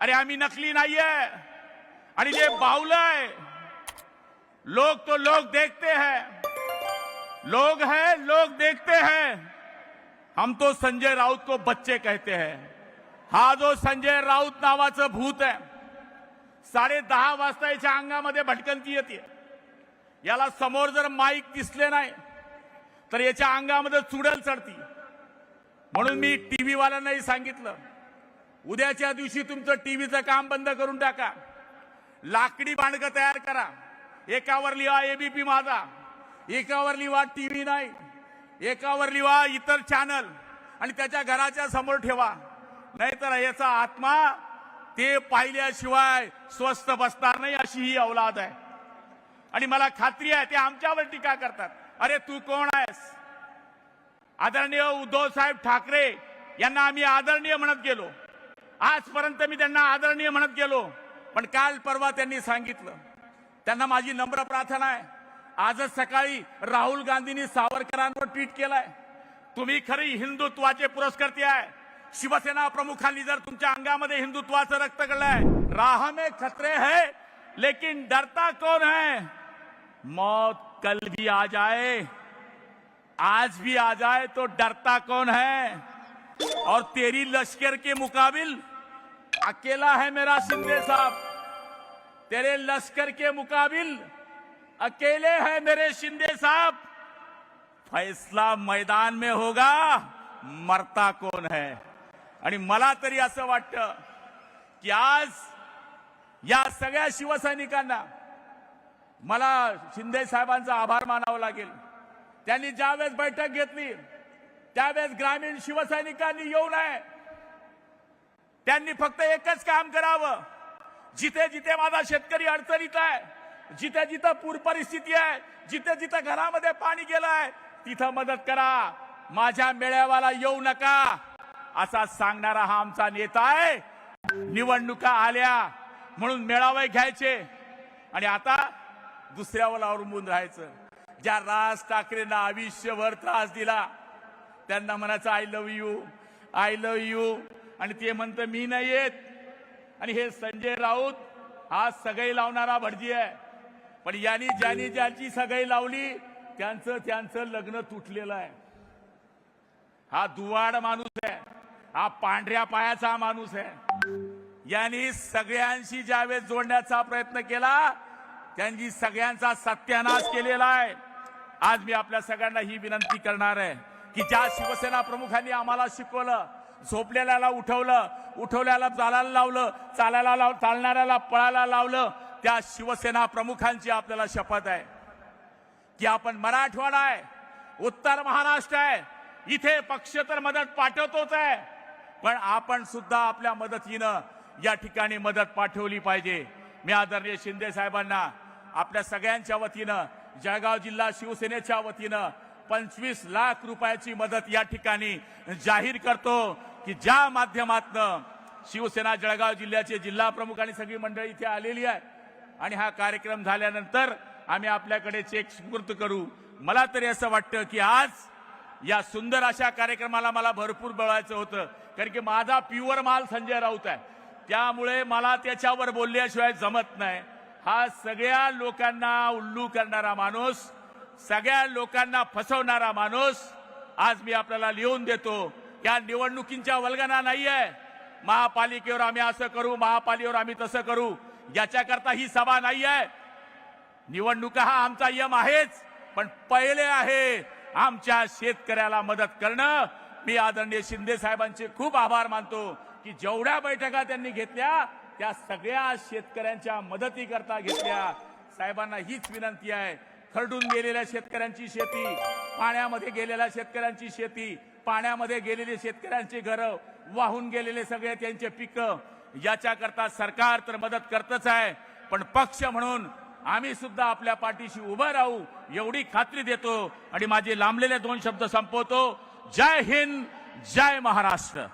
अरे आम्ही नकली नाहीये. आणि जे बावलं आहे लोग तो लोग देखते हैं. लोग हैं लोग देखते हैं. हम तो संजय राऊत को बच्चे कहते हैं. हा जो संजय राऊत नावाचं भूत आहे साडे दहा वाजता याच्या अंगामध्ये भटकंती येते. याला समोर जर माईक दिसले नाही तर याच्या अंगामध्ये चुडेल चढती. म्हणून मी टीव्हीवाल्यांनाही सांगितलं उद्याच्या दिवशी तुमचं टीव्हीचं काम बंद करून टाका. लाकडी बांडकं तयार करा. एकावर लिहा एबीपी माझा. एकावर लिहा टीव्ही नाही. एकावर लिहा इतर चॅनल आणि त्याच्या घराच्या समोर ठेवा. नाहीतर याचा आत्मा ते पाहिल्याशिवाय स्वस्त बसणार नाही अशी ही औलाद आहे. आणि मला खात्री आहे ते आमच्यावर टीका करतात. अरे तू कोण आहेस? आदरणीय उद्धव साहेब ठाकरे यांना आम्ही आदरणीय म्हणत गेलो. आजपर्यंत मी त्यांना आदरणीय म्हणत गेलो पण काल परवा त्यांनी सांगितलं. त्यांना माझी नम्र प्रार्थना आहे. आजच सकाळी राहुल गांधींनी सावरकरांवर ट्विट केलाय. तुम्ही खरी हिंदुत्वाचे पुरस्कर्ते आहे. शिवसेना प्रमुखांनी जर तुमच्या अंगामध्ये हिंदुत्वाचं रक्त गळलंय राह में खतरे है लेकिन डरता कौन है? मौत कल भी आ जाए। आज भी आ जाए तो डरता कौन है? और तेरी लश्कर के मुकाबिल अकेला है मेरा शिंदे साहब। तेरे लश्कर के मुकाबिल अकेले है मेरे शिंदे साहब। फैसला मैदान में होगा मरता कौन है? आणि मला तरी असं वाटतं की आज या सगळ्या शिवसैनिकांना मला शिंदे साहेबांचा आभार मानावा लागेल. त्यांनी ज्यावेळेस बैठक घेतली त्यावेळेस ग्रामीण शिवसैनिकांनी येऊ नये. त्यांनी फक्त एकच काम करावं. जिथे जिथे माझा शेतकरी अडचणीत आहे जिथे जिथं पूर परिस्थिती आहे जिथे जिथं घरामध्ये पाणी गेलंय तिथं मदत करा. माझ्या मेळाव्याला येऊ नका. असा सांगणारा हा आमचा नेता आहे. निवडणुका आल्या म्हणून मेळावे घ्यायचे. आणि आता दुसऱ्यावर अवलंबून राहायचं. ज्या राज ठाकरेंना आयुष्यभर त्रास दिला त्यांना म्हणायचं I love you I love you आणि ते म्हणतं मी नाही येत आणि हे संजय राऊत हा सगळी लावणारा भटजी आहे. पण यांनी ज्यांनी ज्यांची सगळी लावली त्यांचं त्यांचं लग्न तुटलेलं आहे. हा दुवाड माणूस आहे. हा पांढऱ्या पायाचा माणूस आहे. यांनी सगळ्यांशी ज्यावेळेस जोडण्याचा प्रयत्न केला त्यांनी सगळ्यांचा सत्यानाश केलेला आहे. आज मी आपल्या सगळ्यांना ही विनंती करणार आहे की ज्या शिवसेना प्रमुखांनी आम्हाला शिकवलं झोपलेल्याला उठवलं उठवल्याला चालायला लावलं चालायला लाव चालणाऱ्याला पळायला लावलं. त्या शिवसेना प्रमुखांची आपल्याला शपथ आहे. की आपण मराठवाडा आहे उत्तर महाराष्ट्र आहे इथे पक्ष तर मदत पाठवतोच आहे. पण आपण सुद्धा आपल्या मदतीनं या ठिकाणी मदत पाठवली पाहिजे. मी आदरणीय शिंदे साहेबांना आपल्या सगळ्यांच्या वतीनं जळगाव जिल्हा शिवसेनेच्या वतीनं पंचवीस लाख रुपयाची मदत या ठिकाणी जाहीर करतो. की ज्या माध्यमातनं शिवसेना जळगाव जिल्ह्याचे जिल्हा प्रमुख आणि सगळी मंडळी इथे आलेली आहे आणि हा कार्यक्रम झाल्यानंतर आम्ही आपल्याकडे चेक सुपूर्द करू. मला तरी असं वाटतं की आज या सुंदर अशा कार्यक्रमाला मला भरपूर बळायचं होतं. कारण की माझा प्युअर माल संजय राऊत आहे. त्यामुळे मला त्याच्यावर बोलल्याशिवाय जमत नाही. हा सगळ्या लोकांना उल्लू करणारा माणूस सगळ्या लोकांना फसवणारा माणूस आज मी आपल्याला लिहून देतो. या निवडणुकींच्या वल्गना नाहीये. महापालिकेवर आम्ही असं करू महापालिकेवर आम्ही तसं करू याच्याकरता ही सभा नाही आहे निवडणुका हा आमचा यम आहेच पण पहिले आहे आमच्या शेतकऱ्याला मदत करणं. मी आदरणीय शिंदे साहेबांचे खूप आभार मानतो की जेवढ्या बैठका त्यांनी घेतल्या त्या सगळ्या शेतकऱ्यांच्या मदतीकरता घेतल्या. साहेबांना हीच विनंती आहे खरडून गेलेल्या शेतकऱ्यांची शेती पाण्यामध्ये गेलेल्या शेतकऱ्यांची शेती पाण्यामध्ये गेलेले शेतकऱ्यांची घरं वाहून गेलेले सगळे त्यांचे पिकं याच्याकरता सरकार तर मदत करतच आहे. पण पक्ष म्हणून आम्ही सुद्धा आपल्या पाठीशी उभं राहू एवढी खात्री देतो. आणि माझे लांबलेले दोन शब्द संपवतो. जय हिंद जय महाराष्ट्र.